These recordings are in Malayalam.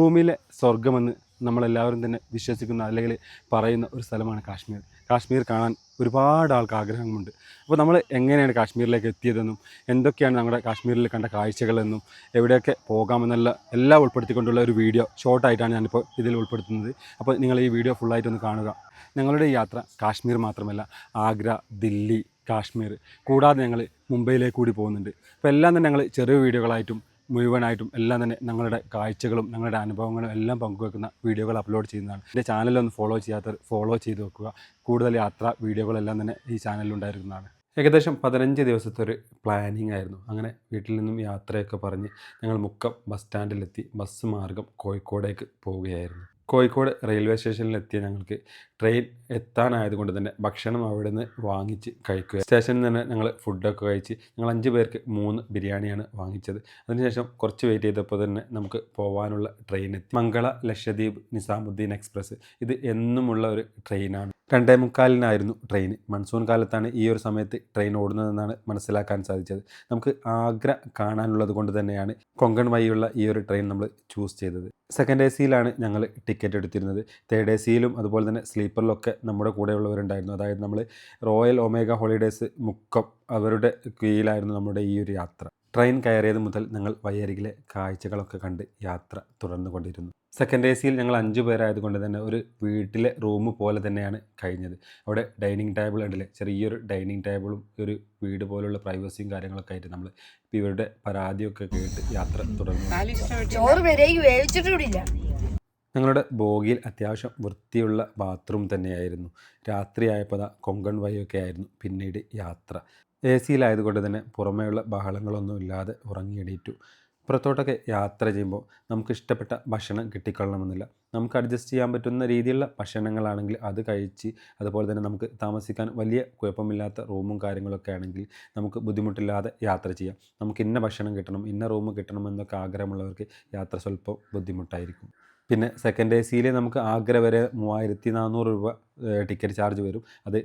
ഭൂമിയിലെ സ്വർഗമെന്ന് നമ്മളെല്ലാവരും തന്നെ വിശ്വസിക്കുന്ന അല്ലെങ്കിൽ പറയുന്ന ഒരു സ്ഥലമാണ് കാശ്മീർ. കാശ്മീർ കാണാൻ ഒരുപാട് ആൾക്ക് ആഗ്രഹമുണ്ട് അപ്പോൾ നമ്മൾ എങ്ങനെയാണ് കാശ്മീരിലേക്ക് എത്തിയതെന്നും എന്തൊക്കെയാണ് നമ്മുടെ കാശ്മീരിൽ കണ്ട കാഴ്ചകളെന്നും എവിടെയൊക്കെ പോകാമെന്നുള്ള എല്ലാം ഉൾപ്പെടുത്തിക്കൊണ്ടുള്ള ഒരു വീഡിയോ ഷോർട്ടായിട്ടാണ് ഞാനിപ്പോൾ ഇതിൽ ഉൾപ്പെടുത്തുന്നത്. അപ്പോൾ നിങ്ങൾ ഈ വീഡിയോ ഫുള്ളായിട്ടൊന്ന് കാണുക. ഞങ്ങളുടെ ഈ യാത്ര കാശ്മീർ മാത്രമല്ല ആഗ്ര ദില്ലി കാശ്മീർ. കൂടാതെ ഞങ്ങൾ മുംബൈയിലേക്ക് കൂടി പോകുന്നുണ്ട്. അപ്പോൾ എല്ലാം തന്നെ ഞങ്ങൾ ചെറിയ വീഡിയോകളായിട്ടും മുഴുവനായിട്ടും എല്ലാം തന്നെ ഞങ്ങളുടെ കാഴ്ചകളും ഞങ്ങളുടെ അനുഭവങ്ങളും എല്ലാം പങ്കുവെക്കുന്ന വീഡിയോകൾ അപ്ലോഡ് ചെയ്യുന്നതാണ്. എന്റെ ചാനലൊന്ന് ഫോളോ ചെയ്യാത്തവർ ഫോളോ ചെയ്ത് വെക്കുക. കൂടുതൽ യാത്ര വീഡിയോകളെല്ലാം തന്നെ ഈ ചാനലിലുണ്ടായിരുന്നതാണ് ഏകദേശം പതിനഞ്ച് ദിവസത്തെ ഒരു പ്ലാനിങ് ആയിരുന്നു. അങ്ങനെ വീട്ടിൽ നിന്നും യാത്രയൊക്കെ പറഞ്ഞ് ഞങ്ങൾ മുക്കം ബസ് സ്റ്റാൻഡിലെത്തി ബസ് മാർഗം കോഴിക്കോടേക്ക് പോവുകയായിരുന്നു. കോഴിക്കോട് റെയിൽവേ സ്റ്റേഷനിൽ എത്തിയ ഞങ്ങൾക്ക് ട്രെയിൻ എത്താനായതുകൊണ്ട് തന്നെ ഭക്ഷണം അവിടെ നിന്ന് വാങ്ങിച്ച് കഴിക്കുക. സ്റ്റേഷനിൽ തന്നെ ഞങ്ങൾ ഫുഡൊക്കെ കഴിച്ച് ഞങ്ങൾ അഞ്ച് പേർക്ക് മൂന്ന് ബിരിയാണിയാണ് വാങ്ങിച്ചത്. അതിനുശേഷം കുറച്ച് വെയിറ്റ് ചെയ്തപ്പോൾ തന്നെ നമുക്ക് പോകാനുള്ള ട്രെയിൻ എത്തി. മംഗള ലക്ഷദ്വീപ് നിസാമുദ്ദീൻ എക്സ്പ്രസ് ഇത് എന്നുമുള്ള ഒരു ട്രെയിനാണ്. രണ്ടേ മുക്കാലിനായിരുന്നു ട്രെയിൻ. മൺസൂൺ കാലത്താണ് ഈ ഒരു സമയത്ത് ട്രെയിൻ ഓടുന്നതെന്നാണ് മനസ്സിലാക്കാൻ സാധിച്ചത്. നമുക്ക് ആഗ്ര കാണാനുള്ളത് കൊണ്ട് തന്നെയാണ് കൊങ്കൺ വഴിയുള്ള ഈ ഒരു ട്രെയിൻ നമ്മൾ ചൂസ് ചെയ്തത്. സെക്കൻഡ് എ സിയിലാണ് ഞങ്ങൾ ടിക്കറ്റ് എടുത്തിരുന്നത്. തേർഡ് എ സിയിലും അതുപോലെ തന്നെ സ്ലീപ്പറിലൊക്കെ നമ്മുടെ കൂടെയുള്ളവരുണ്ടായിരുന്നു. അതായത് നമ്മൾ റോയൽ ഒമേഗ ഹോളിഡേയ്സ് മുക്കം അവരുടെ കീഴിലായിരുന്നു നമ്മുടെ ഈ ഒരു യാത്ര. ട്രെയിൻ കയറിയത് മുതൽ ഞങ്ങൾ വയ്യരികിലെ കാഴ്ചകളൊക്കെ കണ്ട് യാത്ര തുടർന്നു കൊണ്ടിരുന്നു സെക്കൻഡ് എ സിയിൽ ഞങ്ങൾ അഞ്ച് പേരായതുകൊണ്ട് തന്നെ ഒരു വീട്ടിലെ റൂം പോലെ തന്നെയാണ് കഴിഞ്ഞത്. അവിടെ ഡൈനിങ് ടേബിൾ ഉണ്ടല്ലേ? ചെറിയൊരു ഡൈനിങ് ടേബിളും ഒരു വീട് പോലുള്ള പ്രൈവസിയും കാര്യങ്ങളൊക്കെ ആയിട്ട് നമ്മൾ ഇവരുടെ പരാതിയൊക്കെ കേട്ട് യാത്ര തുടർന്നു. ഞങ്ങളുടെ ബോഗിയിൽ അത്യാവശ്യം വൃത്തിയുള്ള ബാത്റൂം തന്നെയായിരുന്നു. രാത്രിയായപ്പോൾ കൊങ്കൺ വഴിയൊക്കെ ആയിരുന്നു പിന്നീട് യാത്ര. എ സിയിലായതുകൊണ്ട് തന്നെ പുറമേയുള്ള ബഹളങ്ങളൊന്നും ഇല്ലാതെ ഉറങ്ങി എണീറ്റു. പുറത്തോട്ടൊക്കെ യാത്ര ചെയ്യുമ്പോൾ നമുക്ക് ഇഷ്ടപ്പെട്ട ഭക്ഷണം കിട്ടിക്കൊള്ളണമെന്നില്ല. നമുക്ക് അഡ്ജസ്റ്റ് ചെയ്യാൻ പറ്റുന്ന രീതിയിലുള്ള ഭക്ഷണങ്ങളാണെങ്കിൽ അത് കഴിച്ച് അതുപോലെ തന്നെ നമുക്ക് താമസിക്കാൻ വലിയ കുഴപ്പമില്ലാത്ത റൂമും കാര്യങ്ങളൊക്കെ ആണെങ്കിൽ നമുക്ക് ബുദ്ധിമുട്ടില്ലാതെ യാത്ര ചെയ്യാം. നമുക്ക് ഇന്ന ഭക്ഷണം കിട്ടണം ഇന്ന റൂം കിട്ടണം എന്നൊക്കെ ആഗ്രഹമുള്ളവർക്ക് യാത്ര സ്വല്പം ബുദ്ധിമുട്ടായിരിക്കും. പിന്നെ സെക്കൻഡ് എ സിയിൽ നമുക്ക് ആഗ്ര വരെ മൂവായിരത്തി നാനൂറ് രൂപ ടിക്കറ്റ് ചാർജ് വരും. അത്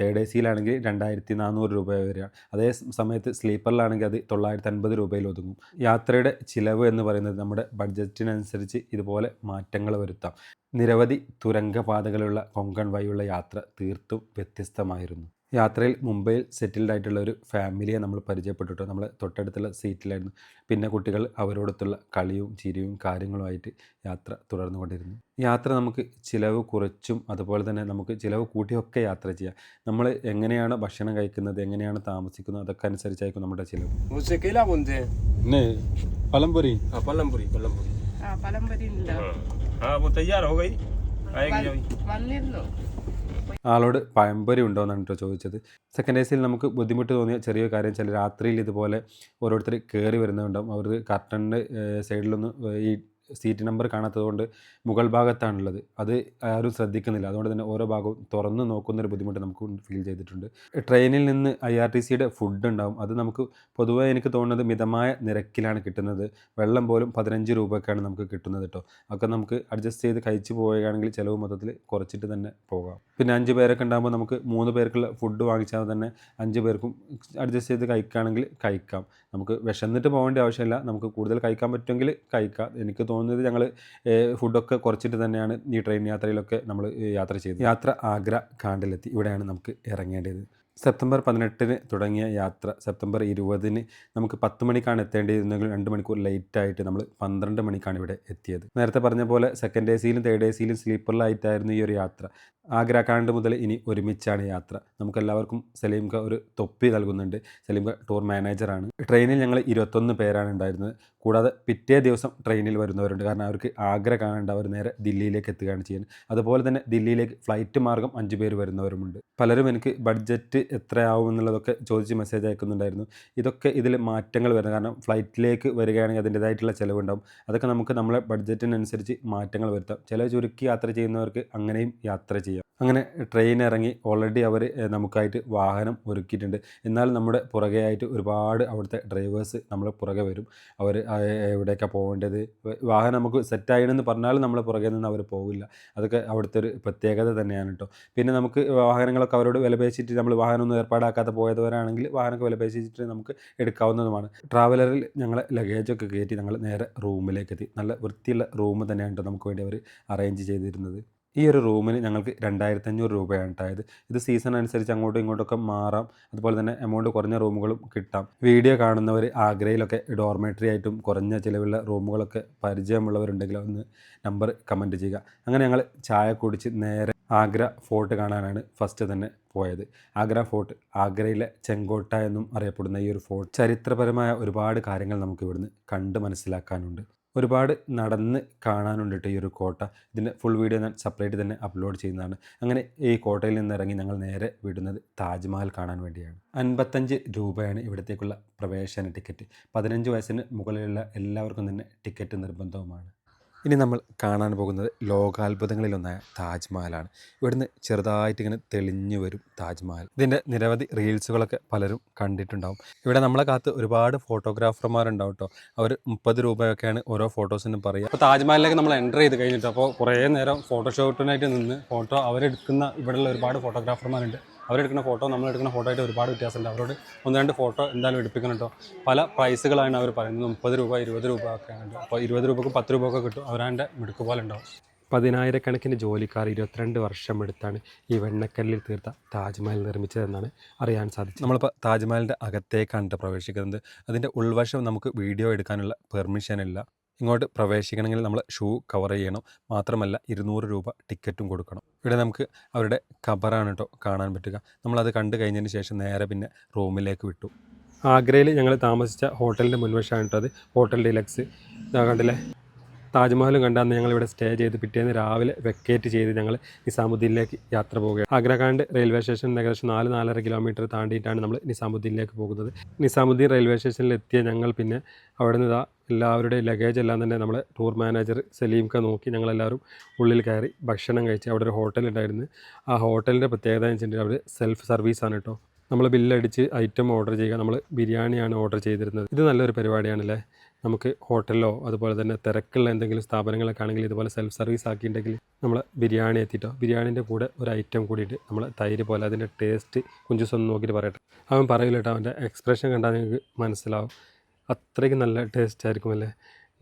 തേർഡ് എ സിയിലാണെങ്കിൽ രണ്ടായിരത്തി നാനൂറ് രൂപ വരെയാണ്. അതേ സമയത്ത് സ്ലീപ്പറിലാണെങ്കിൽ അത് തൊള്ളായിരത്തി അൻപത് രൂപയിൽ ഒതുങ്ങും. യാത്രയുടെ ചിലവ് എന്ന് പറയുന്നത് നമ്മുടെ ബഡ്ജറ്റിനനുസരിച്ച് ഇതുപോലെ മാറ്റങ്ങൾ വരുത്താം. നിരവധി തുരങ്കപാതകളുള്ള കൊങ്കൺ വഴിയുള്ള യാത്ര തീർത്തും വ്യത്യസ്തമായിരുന്നു. യാത്രയിൽ മുംബൈയിൽ സെറ്റിൽഡ് ആയിട്ടുള്ള ഒരു ഫാമിലിയെ നമ്മൾ പരിചയപ്പെട്ടിട്ട് നമ്മൾ തൊട്ടടുത്തുള്ള സീറ്റിലായിരുന്നു പിന്നെ കുട്ടികൾ അവരോടൊത്തുള്ള കളിയും ചിരിയും കാര്യങ്ങളുമായിട്ട് യാത്ര തുടർന്നുകൊണ്ടിരുന്നു യാത്ര നമുക്ക് ചിലവ് കുറച്ചും അതുപോലെ തന്നെ നമുക്ക് ചിലവ് കൂട്ടിയൊക്കെ യാത്ര ചെയ്യാം. നമ്മൾ എങ്ങനെയാണ് ഭക്ഷണം കഴിക്കുന്നത് എങ്ങനെയാണ് താമസിക്കുന്നത് അതൊക്കെ അനുസരിച്ചായിരിക്കും നമ്മുടെ ചിലവ്. പലംപുരി പലംപുരി പലംപുരി പലംപുരി തയ്യാറോ കൈ? വന്നിരുന്നു? ആളോട് പയമ്പരി ഉണ്ടോ എന്നാണ് കേട്ടോ ചോദിച്ചത്. സെക്കൻഡ് എ സിയിൽ നമുക്ക് ബുദ്ധിമുട്ട് തോന്നിയ ചെറിയ കാര്യം ചില രാത്രിയിൽ ഇതുപോലെ ഓരോരുത്തർ കയറി വരുന്നുണ്ടാവും അവർ കർട്ടന്റെ സൈഡിലൊന്ന് ഈ സീറ്റ് നമ്പർ കാണാത്തതുകൊണ്ട് മുകൾ ഭാഗത്താണുള്ളത്. അത് ആരും ശ്രദ്ധിക്കുന്നില്ല. അതുകൊണ്ട് തന്നെ ഓരോ ഭാഗവും തുറന്ന് നോക്കുന്നൊരു ബുദ്ധിമുട്ട് നമുക്ക് ഫീൽ ചെയ്തിട്ടുണ്ട്. ട്രെയിനിൽ നിന്ന് ഐ ആർ ടി സിയുടെ ഫുഡ് ഉണ്ടാവും. അത് നമുക്ക് പൊതുവേ എനിക്ക് തോന്നുന്നത് മിതമായ നിരക്കിലാണ് കിട്ടുന്നത്. വെള്ളം പോലും പതിനഞ്ച് രൂപയ്ക്കാണ് നമുക്ക് കിട്ടുന്നത് കേട്ടോ അതൊക്കെ നമുക്ക് അഡ്ജസ്റ്റ് ചെയ്ത് കഴിച്ച് പോവുകയാണെങ്കിൽ ചിലവ് മൊത്തത്തിൽ കുറച്ചിട്ട് തന്നെ പോകാം. പിന്നെ അഞ്ച് പേരൊക്കെ ഉണ്ടാകുമ്പോൾ നമുക്ക് മൂന്ന് പേർക്കുള്ള ഫുഡ് വാങ്ങിച്ചാൽ തന്നെ അഞ്ച് പേർക്കും അഡ്ജസ്റ്റ് ചെയ്ത് കഴിക്കുകയാണെങ്കിൽ കഴിക്കാം. നമുക്ക് വിശന്നിട്ട് പോകേണ്ട ആവശ്യമില്ല. നമുക്ക് കൂടുതൽ കഴിക്കാൻ പറ്റുമെങ്കിൽ കഴിക്കാം. എനിക്ക് തോന്നുന്നത് ഞങ്ങൾ ഫുഡൊക്കെ കുറച്ചിട്ട് തന്നെയാണ് ഈ ട്രെയിൻ യാത്രയിലൊക്കെ നമ്മൾ യാത്ര ചെയ്തത്. യാത്ര ആഗ്ര കാണ്ടിലെത്തി. ഇവിടെയാണ് നമുക്ക് ഇറങ്ങേണ്ടത്. സെപ്റ്റംബർ പതിനെട്ടിന് തുടങ്ങിയ യാത്ര. സെപ്റ്റംബർ ഇരുപതിന് നമുക്ക് പത്ത് മണിക്കാണ് എത്തേണ്ടിയിരുന്നെങ്കിൽ രണ്ട് മണിക്കൂർ ലേറ്റായിട്ട് നമ്മൾ പന്ത്രണ്ട് മണിക്കാണ് ഇവിടെ എത്തിയത്. നേരത്തെ പറഞ്ഞ പോലെ സെക്കൻഡ് എ സിയിലും തേർഡ് എ സിയിലും സ്ലീപ്പറിലായിട്ടായിരുന്നു ഈ ഒരു യാത്ര. ആഗ്ര കാണ്ട് മുതൽ ഇനി ഒരുമിച്ചാണ് യാത്ര. നമുക്കെല്ലാവർക്കും സലീംക ഒരു തൊപ്പി നൽകുന്നുണ്ട്. സലീംക ടൂർ മാനേജറാണ് ട്രെയിനിൽ ഞങ്ങൾ ഇരുപത്തൊന്ന് പേരാണ് ഉണ്ടായിരുന്നത്. കൂടാതെ പിറ്റേ ദിവസം ട്രെയിനിൽ വരുന്നവരുണ്ട്. കാരണം അവർക്ക് ആഗ്ര കാണേണ്ട അവർ നേരെ ദില്ലിയിലേക്ക് എത്തുകയാണ് ചെയ്യുന്നത്. അതുപോലെ തന്നെ ദില്ലിയിലേക്ക് ഫ്ലൈറ്റ് മാർഗം അഞ്ച് പേര് വരുന്നവരുമുണ്ട്. പലരും എനിക്ക് ബഡ്ജറ്റ് എത്രയാവും എന്നുള്ളതൊക്കെ ചോദിച്ച് മെസ്സേജ് അയക്കുന്നുണ്ടായിരുന്നു. ഇതൊക്കെ ഇതിൽ മാറ്റങ്ങൾ വരുന്നത് കാരണം ഫ്ലൈറ്റിലേക്ക് വരികയാണെങ്കിൽ അതിന്റേതായിട്ടുള്ള ചിലവുണ്ടാവും. അതൊക്കെ നമുക്ക് നമ്മളെ ബഡ്ജറ്റിനനുസരിച്ച് മാറ്റങ്ങൾ വരുത്താം. ചില ചുരുക്കി യാത്ര ചെയ്യുന്നവർക്ക് അങ്ങനെയും യാത്ര ചെയ്യാം. അങ്ങനെ ട്രെയിൻ ഇറങ്ങി ഓൾറെഡി അവർ നമുക്കായിട്ട് വാഹനം ഒരുക്കിയിട്ടുണ്ട്. എന്നാൽ നമ്മുടെ പുറകെ ആയിട്ട് ഒരുപാട് അവിടുത്തെ ഡ്രൈവേഴ്സ് നമ്മളെ പുറകെ വരും. അവർ എവിടേക്കാണ് പോകേണ്ടത്? വാഹനം നമുക്ക് സെറ്റായിണെന്ന് പറഞ്ഞാലും നമ്മളെ പുറകെ നിന്ന് അവർ പോകില്ല അതൊക്കെ അവിടുത്തെ ഒരു പ്രത്യേകത തന്നെയാണ് കേട്ടോ. പിന്നെ നമുക്ക് വാഹനങ്ങളൊക്കെ അവരോട് വിലപേശിച്ചിട്ട് നമ്മൾ വാഹനമൊന്നും ഏർപ്പാടാക്കാതെ പോയവരാണെങ്കിൽ വാഹനമൊക്കെ വിലപേശിച്ചിട്ട് നമുക്ക് എടുക്കാവുന്നതുമാണ്. ട്രാവലറിൽ ഞങ്ങളെ ലഗേജൊക്കെ കയറ്റി ഞങ്ങൾ നേരെ റൂമിലേക്ക് എത്തി നല്ല വൃത്തിയുള്ള റൂം തന്നെയാണ് നമുക്ക് വേണ്ടി അവർ അറേഞ്ച് ചെയ്തിരുന്നത്. ഈ ഒരു റൂമിന് ഞങ്ങൾക്ക് രണ്ടായിരത്തി അഞ്ഞൂറ് രൂപയാണ് ഉണ്ടായത് ഇത് സീസൺ അനുസരിച്ച് അങ്ങോട്ടും ഇങ്ങോട്ടൊക്കെ മാറാം. അതുപോലെ തന്നെ എമൗണ്ട് കുറഞ്ഞ റൂമുകളും കിട്ടാം. വീഡിയോ കാണുന്നവർ ആഗ്രയിലൊക്കെ ഡോർമേറ്ററി ആയിട്ടും കുറഞ്ഞ ചിലവുള്ള റൂമുകളൊക്കെ പരിചയമുള്ളവരുണ്ടെങ്കിൽ ഒന്ന് നമ്പർ കമന്റ് ചെയ്യുക. അങ്ങനെ ഞങ്ങൾ ചായ കുടിച്ച് നേരെ ആഗ്ര ഫോർട്ട് കാണാനാണ് ഫസ്റ്റ് തന്നെ പോയത്. ആഗ്ര ഫോർട്ട് ആഗ്രയിലെ ചെങ്കോട്ട എന്നും അറിയപ്പെടുന്ന ഈ ഒരു ഫോർട്ട് ചരിത്രപരമായ ഒരുപാട് കാര്യങ്ങൾ നമുക്ക് ഇവിടുന്ന് കണ്ട് മനസ്സിലാക്കാനുണ്ട്. ഒരുപാട് നടന്ന് കാണാനുണ്ട് ഈ ഒരു കോട്ട. ഇതിന്റെ ഫുൾ വീഡിയോ ഞാൻ സെപ്പറേറ്റ് തന്നെ അപ്ലോഡ് ചെയ്യുന്നതാണ്. അങ്ങനെ ഈ കോട്ടയിൽ നിന്ന് ഇറങ്ങി ഞങ്ങൾ നേരെ വിടുന്നത് താജ്മഹൽ കാണാൻ വേണ്ടിയാണ്. അൻപത്തഞ്ച് രൂപയാണ് ഇവിടത്തേക്കുള്ള പ്രവേശന ടിക്കറ്റ് പതിനഞ്ച് വയസ്സിന് മുകളിലുള്ള എല്ലാവർക്കും തന്നെ ടിക്കറ്റ് നിർബന്ധവുമാണ്. ഇനി നമ്മൾ കാണാൻ പോകുന്നത് ലോകാത്ഭുതങ്ങളിലൊന്നായ താജ്മഹലാണ്. ഇവിടുന്ന് ചെറുതായിട്ട് ഇങ്ങനെ തെളിഞ്ഞു വരും താജ്മഹൽ. ഇതിന്റെ നിരവധി റീൽസുകളൊക്കെ പലരും കണ്ടിട്ടുണ്ടാവും. ഇവിടെ നമ്മളെ കാത്ത് ഒരുപാട് ഫോട്ടോഗ്രാഫർമാരുണ്ടാവും കേട്ടോ അവർ മുപ്പത് രൂപയൊക്കെയാണ് ഓരോ ഫോട്ടോസിനും പറയുക. അപ്പോൾ താജ്മഹലിലേക്ക് നമ്മൾ എന്റർ ചെയ്ത് കഴിഞ്ഞിട്ട് അപ്പോൾ കുറേ നേരം ഫോട്ടോഷൂട്ടിനായിട്ട് നിന്ന് ഫോട്ടോ അവരെടുക്കുന്ന ഇവിടെയുള്ള ഒരുപാട് ഫോട്ടോഗ്രാഫർമാരുണ്ട് അവരെടുക്കുന്ന ഫോട്ടോ നമ്മളെടുക്കുന്ന ഫോട്ടോ ആയിട്ട് ഒരുപാട് വ്യത്യാസമുണ്ട്. അവരോട് ഒന്ന് രണ്ട് ഫോട്ടോ എന്തായാലും എടുപ്പിക്കണം കേട്ടോ പല പ്രൈസുകളാണ് അവർ പറയുന്നത്. മുപ്പത് രൂപ ഇരുപത് രൂപ ഒക്കെ ഉണ്ട്. അപ്പോൾ ഇരുപത് രൂപക്ക് പത്ത് രൂപ ഒക്കെ കിട്ടും. അവരാന്റെ മിടുക്ക് പോലെ ഉണ്ടാവും. പതിനായിരക്കണക്കിന് ജോലിക്കാർ ഇരുപത്തിരണ്ട് വർഷം എടുത്താണ് ഈ വെണ്ണക്കല്ലിൽ തീർത്ത താജ്മഹൽ നിർമ്മിച്ചതെന്നാണ് അറിയാൻ സാധിച്ചത്. നമ്മളിപ്പോൾ താജ്മഹലിന്റെ അകത്തേക്കാണ് പ്രവേശിക്കുന്നത്. അതിന്റെ ഉൾവശം നമുക്ക് വീഡിയോ എടുക്കാനുള്ള പെർമിഷൻ ഇല്ല. ഇങ്ങോട്ട് പ്രവേശിക്കണമെങ്കിൽ നമ്മൾ ഷൂ കവർ ചെയ്യണം. മാത്രമല്ല ഇരുന്നൂറ് രൂപ ടിക്കറ്റും കൊടുക്കണം. ഇവിടെ നമുക്ക് അവരുടെ കബറാണ് കേട്ടോ കാണാൻ പറ്റുക. നമ്മളത് കണ്ടു കഴിഞ്ഞതിന് ശേഷം നേരെ പിന്നെ റൂമിലേക്ക് വിട്ടു. ആഗ്രയിൽ ഞങ്ങൾ താമസിച്ച ഹോട്ടലിന്റെ മുൻവശമാണ് കേട്ടോ അത്. Hotel deluxe. ഇതാ കണ്ടില്ലേ? താജ്മഹലും കണ്ടാന്ന് ഞങ്ങൾ ഇവിടെ സ്റ്റേ ചെയ്ത് പിറ്റേന്ന് രാവിലെ വെക്കേറ്റ് ചെയ്ത് ഞങ്ങൾ നിസാമുദ്ദീനിലേക്ക് യാത്ര പോവുകയാണ്. ആഗ്രഹാണ്ട് റെയിൽവേ സ്റ്റേഷൻ ഏകദേശം നാല് നാലര കിലോമീറ്റർ താണ്ടിയിട്ടാണ് നമ്മൾ നിസാമുദ്ദീനിലേക്ക് പോകുന്നത്. നിസാമുദ്ദീൻ റെയിൽവേ സ്റ്റേഷനിൽ എത്തിയ ഞങ്ങൾ പിന്നെ അവിടെ നിന്ന് എല്ലാവരുടെയും ലഗേജ് എല്ലാം തന്നെ നമ്മളെ ടൂർ മാനേജർ സലീംക്ക നോക്കി ഞങ്ങളെല്ലാവരും ഉള്ളിൽ കയറി ഭക്ഷണം കഴിച്ച് അവിടെ ഒരു ഹോട്ടൽ ഉണ്ടായിരുന്നു. ആ ഹോട്ടലിന്റെ പ്രത്യേകത എന്ന് വെച്ചിട്ടുണ്ടെങ്കിൽ അവർ സെൽഫ് സർവീസാണ് കേട്ടോ നമ്മൾ ബില്ലടിച്ച് ഐറ്റം ഓർഡർ ചെയ്യുക നമ്മൾ ബിരിയാണിയാണ് ഓർഡർ ചെയ്തിരുന്നത്. ഇത് നല്ലൊരു പരിപാടിയാണല്ലേ? നമുക്ക് ഹോട്ടലിലോ അതുപോലെ തന്നെ തിരക്കുള്ള എന്തെങ്കിലും സ്ഥാപനങ്ങളൊക്കെ ആണെങ്കിൽ ഇതുപോലെ സെൽഫ് സർവീസ് ആക്കിയിട്ടുണ്ടെങ്കിൽ നമ്മൾ ബിരിയാണി എത്തിയിട്ടോ ബിരിയാണീന്റെ കൂടെ ഒരു ഐറ്റം കൂടിയിട്ട് നമ്മൾ തൈര് പോലെ അതിന്റെ ടേസ്റ്റ് കുഞ്ചുസ് നോക്കിയിട്ട് പറയട്ടെ. അവൻ പറയില്ല കേട്ടോ അവന്റെ എക്സ്പ്രഷൻ കണ്ടാൽ നിങ്ങൾക്ക് മനസ്സിലാവും. അത്രയ്ക്ക് നല്ല ടേസ്റ്റ് ആയിരിക്കും അല്ലേ?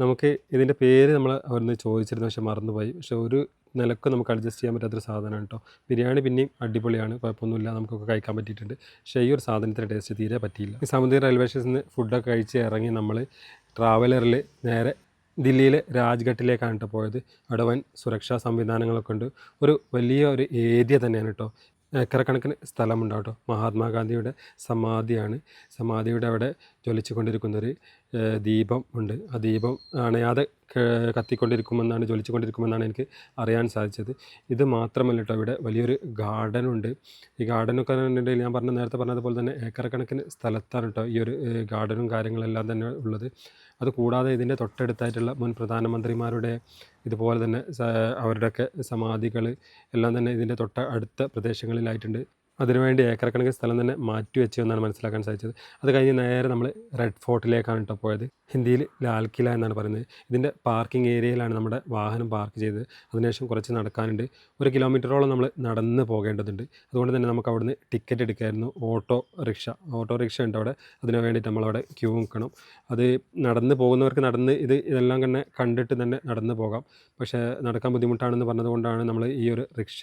നമുക്ക് ഇതിന്റെ പേര് നമ്മൾ അവിടുന്ന് ചോദിച്ചിരുന്നു പക്ഷെ മറന്നുപോയി. പക്ഷെ ഒരു നിലയ്ക്ക് നമുക്ക് അഡ്ജസ്റ്റ് ചെയ്യാൻ പറ്റാത്തൊരു സാധനമാണ് കേട്ടോ ബിരിയാണി പിന്നെയും അടിപൊളിയാണ് കുഴപ്പമൊന്നുമില്ല. നമുക്കൊക്കെ കഴിക്കാൻ പറ്റിയിട്ടുണ്ട്. പക്ഷേ ഈ ഒരു സാധനത്തിന്റെ ടേസ്റ്റ് തീരെ പറ്റിയില്ല. ഈ സമുദ്ര റെയിൽവേ സ്റ്റേഷനിൽ നിന്ന് ഫുഡൊക്കെ കഴിച്ച് ഇറങ്ങി നമ്മൾ ട്രാവലറിൽ നേരെ ദില്ലിയിലെ രാജ്ഘട്ടിലേക്കാണ് കേട്ടോ പോയത്. അവിടെ വൻ സുരക്ഷാ സംവിധാനങ്ങളൊക്കെ ഉണ്ട്. ഒരു വലിയ ഒരു ഏരിയ തന്നെയാണ് കേട്ടോ ഏക്കറക്കണക്കിന് സ്ഥലമുണ്ടാവും കേട്ടോ മഹാത്മാഗാന്ധിയുടെ സമാധിയാണ്. സമാധിയുടെ അവിടെ ജ്വലിച്ചു കൊണ്ടിരിക്കുന്നൊരു ദീപം ഉണ്ട്. ആ ദീപം അണയാതെ കത്തിക്കൊണ്ടിരിക്കുമെന്നാണ് ജ്വലിച്ചുകൊണ്ടിരിക്കുമെന്നാണ് എനിക്ക് അറിയാൻ സാധിച്ചത്. ഇത് മാത്രമല്ല കേട്ടോ ഇവിടെ വലിയൊരു ഗാർഡനുണ്ട് ഈ ഗാർഡനൊക്കെ ഉണ്ടെങ്കിൽ ഞാൻ പറഞ്ഞ നേരത്തെ പറഞ്ഞതുപോലെ തന്നെ ഏക്കറക്കണക്കിന് സ്ഥലത്താണ് കേട്ടോ ഈ ഒരു ഗാർഡനും കാര്യങ്ങളെല്ലാം തന്നെ ഉള്ളത്. അത് കൂടാതെ ഇതിന്റെ തൊട്ടടുത്തായിട്ടുള്ള മുൻ പ്രധാനമന്ത്രിമാരുടെ ഇതുപോലെ തന്നെ അവരുടെയൊക്കെ സമാധികൾ എല്ലാം തന്നെ ഇതിന്റെ തൊട്ട അടുത്ത പ്രദേശങ്ങളിലായിട്ടുണ്ട്. അതിനുവേണ്ടി ഏക്കറക്കണക്കിന് സ്ഥലം തന്നെ മാറ്റി വെച്ചു എന്നാണ് മനസ്സിലാക്കാൻ സാധിച്ചത്. അത് കഴിഞ്ഞ് നേരെ നമ്മൾ റെഡ് ഫോർട്ടിലേക്കാണ് കേട്ടോ പോയത്. ഹിന്ദിയിൽ ലാൽ കില എന്നാണ് പറയുന്നത്. ഇതിന്റെ പാർക്കിംഗ് ഏരിയയിലാണ് നമ്മുടെ വാഹനം പാർക്ക് ചെയ്തത്. അതിനുശേഷം കുറച്ച് നടക്കാനുണ്ട്. ഒരു കിലോമീറ്ററോളം നമ്മൾ നടന്ന് പോകേണ്ടതുണ്ട്. അതുകൊണ്ട് തന്നെ നമുക്ക് അവിടുന്ന് ticket എടുക്കായിരുന്നു. Auto rickshaw. Auto rickshaw ഉണ്ട് അവിടെ. അതിന് വേണ്ടിയിട്ട് നമ്മളവിടെ ക്യൂ നിൽക്കണം. അത് നടന്ന് പോകുന്നവർക്ക് നടന്ന് ഇത് ഇതെല്ലാം തന്നെ കണ്ടിട്ട് തന്നെ നടന്ന് പോകാം. പക്ഷേ നടക്കാൻ ബുദ്ധിമുട്ടാണെന്ന് പറഞ്ഞതുകൊണ്ടാണ് നമ്മൾ ഈ ഒരു റിക്ഷ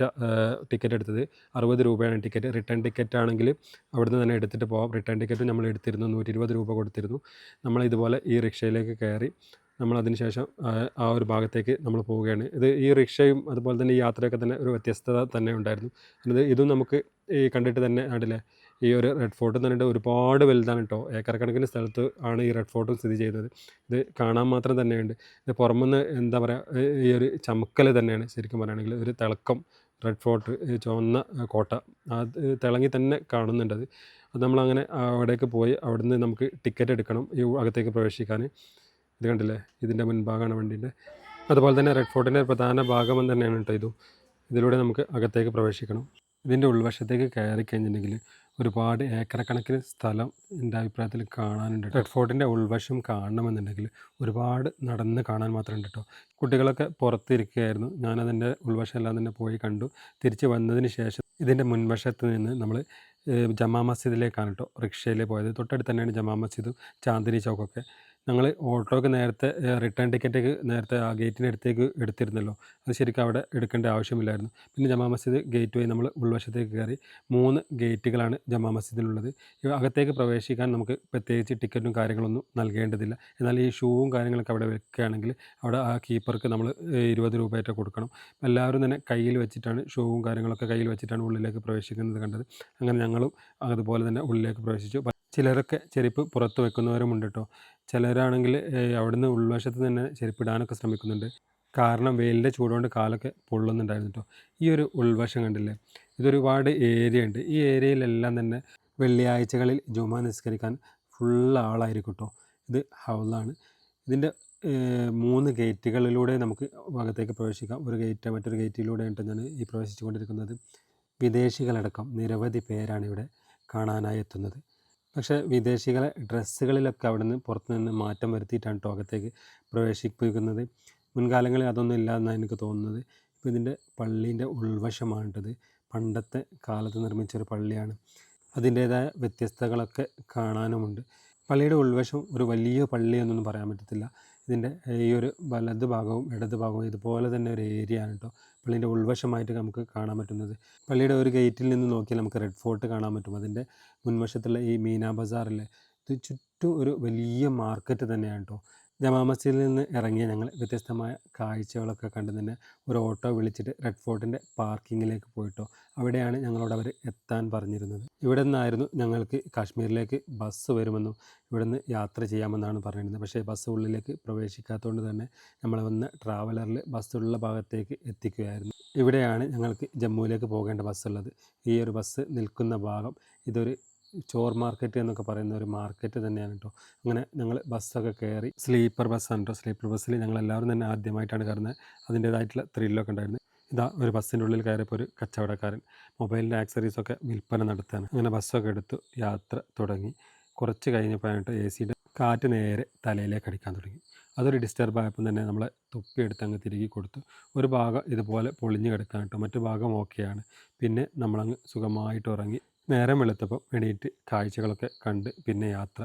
ടിക്കറ്റ് എടുത്തത്. അറുപത് രൂപയാണ് ടിക്കറ്റ്. റിട്ടേൺ ടിക്കറ്റ് ആണെങ്കിൽ അവിടുന്ന് തന്നെ എടുത്തിട്ട് പോകാം റിട്ടേൺ ടിക്കറ്റ് നമ്മൾ എടുത്തിരുന്നു. നൂറ്റി ഇരുപത് രൂപ കൊടുത്തിരുന്നു. നമ്മൾ ഇതുപോലെ ഈ റിക്ഷയിലേക്ക് കയറി നമ്മൾ അതിനുശേഷം ആ, ഒരു ഭാഗത്തേക്ക് നമ്മൾ പോവുകയാണ്. ഇത് ഈ റിക്ഷയും അതുപോലെ തന്നെ ഈ യാത്രയൊക്കെ തന്നെ ഒരു വ്യത്യസ്തത തന്നെ ഉണ്ടായിരുന്നു. അത് ഇതും നമുക്ക് ഈ കണ്ടിട്ട് തന്നെ കണ്ടില്ലേ? ഈ ഒരു റെഡ് ഫോർട്ട് തന്നെ ഒരുപാട് വലുതാണ് കേട്ടോ ഏക്കർ കണക്കിന് സ്ഥലത്ത് ആണ് ഈ റെഡ് ഫോർട്ടും സ്ഥിതി ചെയ്യുന്നത്. ഇത് കാണാൻ മാത്രം തന്നെയുണ്ട്. ഇത് പുറമെന്ന് എന്താ പറയുക ഈ ഒരു ചമക്കൽ തന്നെയാണ് ശരിക്കും പറയുകയാണെങ്കിൽ ഒരു തിളക്കം റെഡ് ഫോർട്ട് ചുവന്ന കോട്ട. അത് തിളങ്ങി തന്നെ കാണുന്നുണ്ട് അത്. അത് നമ്മളങ്ങനെ അവിടേക്ക് പോയി അവിടുന്ന് നമുക്ക് ടിക്കറ്റ് എടുക്കണം ഈ അകത്തേക്ക് പ്രവേശിക്കാൻ. ഇത് കണ്ടില്ലേ? ഇതിന്റെ മുൻഭാഗമാണ് വണ്ടീന്റെ. അതുപോലെ തന്നെ റെഡ് ഫോർട്ടിന്റെ പ്രധാന ഭാഗം തന്നെയാണ് കേട്ടോ ഇതും. ഇതിലൂടെ നമുക്ക് അകത്തേക്ക് പ്രവേശിക്കണം. ഇതിന്റെ ഉൾവശത്തേക്ക് കയറി കഴിഞ്ഞിട്ടുണ്ടെങ്കിൽ ഒരുപാട് ഏക്കറക്കണക്കിന് കണക്കിന് സ്ഥലം എന്റെ അഭിപ്രായത്തിൽ കാണാനുണ്ട് റെഡ് ഫോർട്ടിന്റെ ഉൾവശം കാണണമെന്നുണ്ടെങ്കിൽ ഒരുപാട് നടന്ന് കാണാൻ മാത്രമുണ്ട് കേട്ടോ കുട്ടികളൊക്കെ പുറത്തിരിക്കുകയായിരുന്നു. ഞാനതിന്റെ ഉൾവശം എല്ലാം തന്നെ പോയി കണ്ടു. തിരിച്ച് വന്നതിന് ശേഷം ഇതിന്റെ മുൻവശത്ത് നിന്ന് നമ്മൾ ജമാ മസ്ജിദിലേക്കാണ് കേട്ടോ റിക്ഷയിൽ പോയത്. തൊട്ടടുത്ത് തന്നെയാണ് ജമാ മസ്ജിദും ചാന്ദിനി ചൗക്കൊക്കെ. ഞങ്ങൾ ഓട്ടോക്ക് നേരത്തെ റിട്ടേൺ ടിക്കറ്റേക്ക് നേരത്തെ ആ ഗേറ്റിന്റെ അടുത്തേക്ക് എടുത്തിരുന്നല്ലോ. അത് ശരിക്കും അവിടെ എടുക്കേണ്ട ആവശ്യമില്ലായിരുന്നു. പിന്നെ ജമാ മസ്ജിദ് ഗേറ്റ് വഴി നമ്മൾ ഉൾവശത്തേക്ക് കയറി മൂന്ന് ഗേറ്റുകളാണ് ജമാ മസ്ജിദിനുള്ളത് ഇവ അകത്തേക്ക് പ്രവേശിക്കാൻ നമുക്ക് പ്രത്യേകിച്ച് ടിക്കറ്റും കാര്യങ്ങളൊന്നും നൽകേണ്ടതില്ല. എന്നാൽ ഈ ഷൂവും കാര്യങ്ങളൊക്കെ അവിടെ വെക്കുകയാണെങ്കിൽ അവിടെ ആ കീപ്പർക്ക് നമ്മൾ ഇരുപത് രൂപയായിട്ട് കൊടുക്കണം. എല്ലാവരും തന്നെ കയ്യിൽ വെച്ചിട്ടാണ് ഷൂവും കാര്യങ്ങളൊക്കെ കയ്യിൽ വെച്ചിട്ടാണ് ഉള്ളിലേക്ക് പ്രവേശിക്കുന്നത് കണ്ടത്. അങ്ങനെ ഞങ്ങളും അതുപോലെ തന്നെ ഉള്ളിലേക്ക് പ്രവേശിച്ചു. ചിലരൊക്കെ ചെരുപ്പ് പുറത്ത് വെക്കുന്നവരുമുണ്ട് കേട്ടോ ചിലരാണെങ്കിൽ അവിടുന്ന് ഉൾവശത്ത് തന്നെ ചെരുപ്പിടാനൊക്കെ ശ്രമിക്കുന്നുണ്ട്. കാരണം വെയിലിന്റെ ചൂടുകൊണ്ട് കാലൊക്കെ പൊള്ളുന്നുണ്ടായിരുന്നു കേട്ടോ ഈ ഒരു ഉൾവശം കണ്ടില്ലേ? ഇതൊരുപാട് ഏരിയ ഉണ്ട് ഈ ഏരിയയിലെല്ലാം തന്നെ വെള്ളിയാഴ്ചകളിൽ ജുമ നിസ്കരിക്കാൻ ഫുൾ ആളായിരിക്കും കേട്ടോ ഇത് ഹൗലാണ് ഇതിന്റെ മൂന്ന് ഗേറ്റുകളിലൂടെ നമുക്ക് ഭാഗത്തേക്ക് പ്രവേശിക്കാം. ഒരു ഗേറ്റ് മറ്റൊരു ഗേറ്റിലൂടെയാണ് ഞാൻ ഈ പ്രവേശിച്ചുകൊണ്ടിരിക്കുന്നത്. വിദേശികളടക്കം നിരവധി പേരാണ് ഇവിടെ കാണാനായി എത്തുന്നത്. പക്ഷേ വിദേശികളെ ഡ്രസ്സുകളിലൊക്കെ അവിടെ നിന്ന് പുറത്തു നിന്ന് മാറ്റം വരുത്തിയിട്ടാണ് ടോക്കത്തേക്ക് പ്രവേശിപ്പിക്കുന്നത്. മുൻകാലങ്ങളിൽ അതൊന്നും ഇല്ല എനിക്ക് തോന്നുന്നത്. ഇപ്പോൾ ഇതിന്റെ പള്ളീന്റെ ഉൾവശമാണിട്ടത്. പണ്ടത്തെ കാലത്ത് നിർമ്മിച്ചൊരു പള്ളിയാണ്. അതിന്റേതായ വ്യത്യസ്തകളൊക്കെ കാണാനുമുണ്ട്. പള്ളിയുടെ ഉൾവശം ഒരു വലിയ പള്ളി എന്നൊന്നും പറയാൻ പറ്റത്തില്ല. ഇതിന്റെ ഈ ഒരു വലത് ഭാഗവും ഇടത് ഭാഗവും ഇതുപോലെ തന്നെ ഒരു ഏരിയ ആണ് കേട്ടോ പള്ളീന്റെ ഉൾവശമായിട്ട് നമുക്ക് കാണാൻ പറ്റുന്നത്. പള്ളിയുടെ ഒരു ഗേറ്റിൽ നിന്ന് നോക്കിയാൽ നമുക്ക് റെഡ് ഫോർട്ട് കാണാൻ പറ്റും. അതിന്റെ മുൻവശത്തുള്ള ഈ മീനാ ബസാറിലെ ഇത് ചുറ്റും ഒരു വലിയ മാർക്കറ്റ് തന്നെയാണ് കേട്ടോ ജമാ മസ്ജിദിൽ നിന്ന് ഇറങ്ങിയ ഞങ്ങൾ വ്യത്യസ്തമായ കാഴ്ചകളൊക്കെ കണ്ട് തന്നെ ഒരു ഓട്ടോ വിളിച്ചിട്ട് റെഡ് ഫോർട്ടിന്റെ പാർക്കിങ്ങിലേക്ക് പോയിട്ടോ. അവിടെയാണ് ഞങ്ങളോട് അവർ എത്താൻ പറഞ്ഞിരുന്നത്. ഇവിടെ നിന്നായിരുന്നു ഞങ്ങൾക്ക് കാശ്മീരിലേക്ക് ബസ് വരുമെന്നും ഇവിടെ നിന്ന് യാത്ര ചെയ്യാമെന്നാണ് പറഞ്ഞിരുന്നത്. പക്ഷേ ബസ് ഉള്ളിലേക്ക് പ്രവേശിക്കാത്തതുകൊണ്ട് തന്നെ നമ്മൾ വന്ന് ട്രാവലറിൽ ബസ്സുള്ള ഭാഗത്തേക്ക് എത്തിക്കുകയായിരുന്നു. ഇവിടെയാണ് ഞങ്ങൾക്ക് ജമ്മുവിലേക്ക് പോകേണ്ട ബസ്സുള്ളത്. ഈ ഒരു ബസ് നിൽക്കുന്ന ഭാഗം ഇതൊരു ചോർ മാർക്കറ്റ് എന്നൊക്കെ പറയുന്ന ഒരു മാർക്കറ്റ് തന്നെയാണ് കേട്ടോ അങ്ങനെ ഞങ്ങൾ ബസ്സൊക്കെ കയറി സ്ലീപ്പർ ബസ്സാണ് കേട്ടോ സ്ലീപ്പർ ബസ്സിൽ ഞങ്ങൾ എല്ലാവരും തന്നെ ആദ്യമായിട്ടാണ് കയറുന്നത് അതിന്റേതായിട്ടുള്ള ത്രില്ലൊക്കെ ഉണ്ടായിരുന്നു. ഇതാ ഒരു ബസ്സിന്റെ ഉള്ളിൽ കയറിയപ്പോൾ ഒരു കച്ചവടക്കാരൻ മൊബൈലിന്റെ ആക്സറീസൊക്കെ വിൽപ്പന നടത്താണ്. അങ്ങനെ ബസ്സൊക്കെ എടുത്തു യാത്ര തുടങ്ങി. കുറച്ച് കഴിഞ്ഞപ്പോഴായിട്ട് എ സിയുടെ കാറ്റ് നേരെ തലയിലേക്ക് അടിക്കാൻ തുടങ്ങി. അതൊരു ഡിസ്റ്റർബ് ആയപ്പോൾ തന്നെ നമ്മളെ തുപ്പിയെടുത്ത് അങ്ങ് തിരികെ കൊടുത്തു. ഒരു ഭാഗം ഇതുപോലെ പൊളിഞ്ഞ് കേട്ടോ മറ്റു ഭാഗം ഓക്കെയാണ്. പിന്നെ നമ്മളങ്ങ് സുഖമായിട്ട് ഉറങ്ങി നേരം വെളുത്തപ്പം എണീറ്റ് കാഴ്ചകളൊക്കെ കണ്ട് പിന്നെ യാത്ര.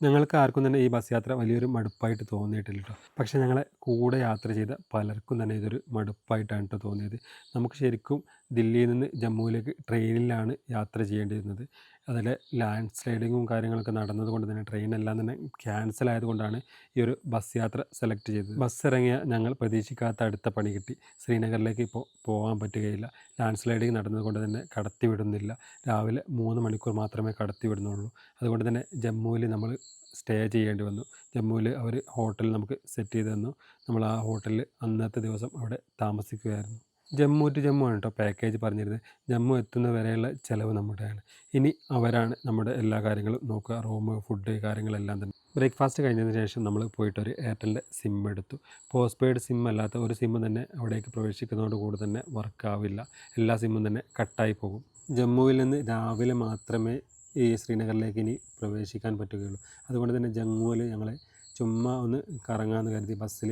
ഞങ്ങൾക്ക് ആർക്കും തന്നെ ഈ ബസ് യാത്ര വലിയൊരു മടുപ്പായിട്ട് തോന്നിയിട്ടില്ല കേട്ടോ പക്ഷേ ഞങ്ങളെ കൂടെ യാത്ര ചെയ്ത പലർക്കും തന്നെ ഇതൊരു മടുപ്പായിട്ടാണ് കേട്ടോ തോന്നിയത്. നമുക്ക് ശരിക്കും ദില്ലിയിൽ നിന്ന് ജമ്മുവിലേക്ക് ട്രെയിനിലാണ് യാത്ര ചെയ്യേണ്ടിയിരുന്നത്. അതിൽ ലാൻഡ് സ്ലൈഡിങ്ങും കാര്യങ്ങളൊക്കെ നടന്നതുകൊണ്ട് തന്നെ ട്രെയിനെല്ലാം തന്നെ ക്യാൻസൽ ആയതുകൊണ്ടാണ് ഈ ഒരു ബസ് യാത്ര സെലക്ട് ചെയ്തത്. ബസ് ഇറങ്ങിയ ഞങ്ങൾ പ്രതീക്ഷിക്കാത്ത അടുത്ത പണി കിട്ടി. ശ്രീനഗറിലേക്ക് ഇപ്പോൾ പോകാൻ പറ്റുകയില്ല. ലാൻഡ് സ്ലൈഡിങ് നടന്നതുകൊണ്ട് തന്നെ കടത്തിവിടുന്നില്ല രാവിലെ മൂന്ന് മണിക്കൂർ മാത്രമേ കടത്തി വിടുന്നുള്ളൂ. അതുകൊണ്ട് തന്നെ ജമ്മുവിൽ നമ്മൾ സ്റ്റേ ചെയ്യേണ്ടി വന്നു. ജമ്മുവിൽ അവർ ഹോട്ടൽ നമുക്ക് സെറ്റ് ചെയ്ത് തന്നു. നമ്മൾ ആ ഹോട്ടലിൽ അന്നത്തെ ദിവസം അവിടെ താമസിക്കുകയായിരുന്നു. ജമ്മു ടു ജമ്മു ആണ് കേട്ടോ പാക്കേജ് പറഞ്ഞിരുന്നത്. ജമ്മു എത്തുന്ന വരെയുള്ള ചിലവ് നമ്മുടെയാണ്. ഇനി അവരാണ് നമ്മുടെ എല്ലാ കാര്യങ്ങളും നോക്കുക. റൂം ഫുഡ് കാര്യങ്ങളെല്ലാം തന്നെ. ബ്രേക്ക്ഫാസ്റ്റ് കഴിഞ്ഞതിന് ശേഷം നമ്മൾ പോയിട്ട് ഒരു എയർടെലിന്റെ സിം എടുത്തു. പോസ്റ്റ് പെയ്ഡ് സിം അല്ലാത്ത ഒരു സിം തന്നെ അവിടേക്ക് പ്രവേശിക്കുന്നതോട് കൂടി തന്നെ വർക്കാവില്ല എല്ലാ സിമ്മും തന്നെ കട്ടായി പോകും. ജമ്മുവിൽ നിന്ന് രാവിലെ മാത്രമേ ഈ ശ്രീനഗറിലേക്ക് ഇനി പ്രവേശിക്കാൻ പറ്റുകയുള്ളൂ. അതുകൊണ്ട് തന്നെ ജമ്മുവിൽ ഞങ്ങൾ ചുമ്മാ ഒന്ന് കറങ്ങാമെന്ന് കരുതി ബസ്സിൽ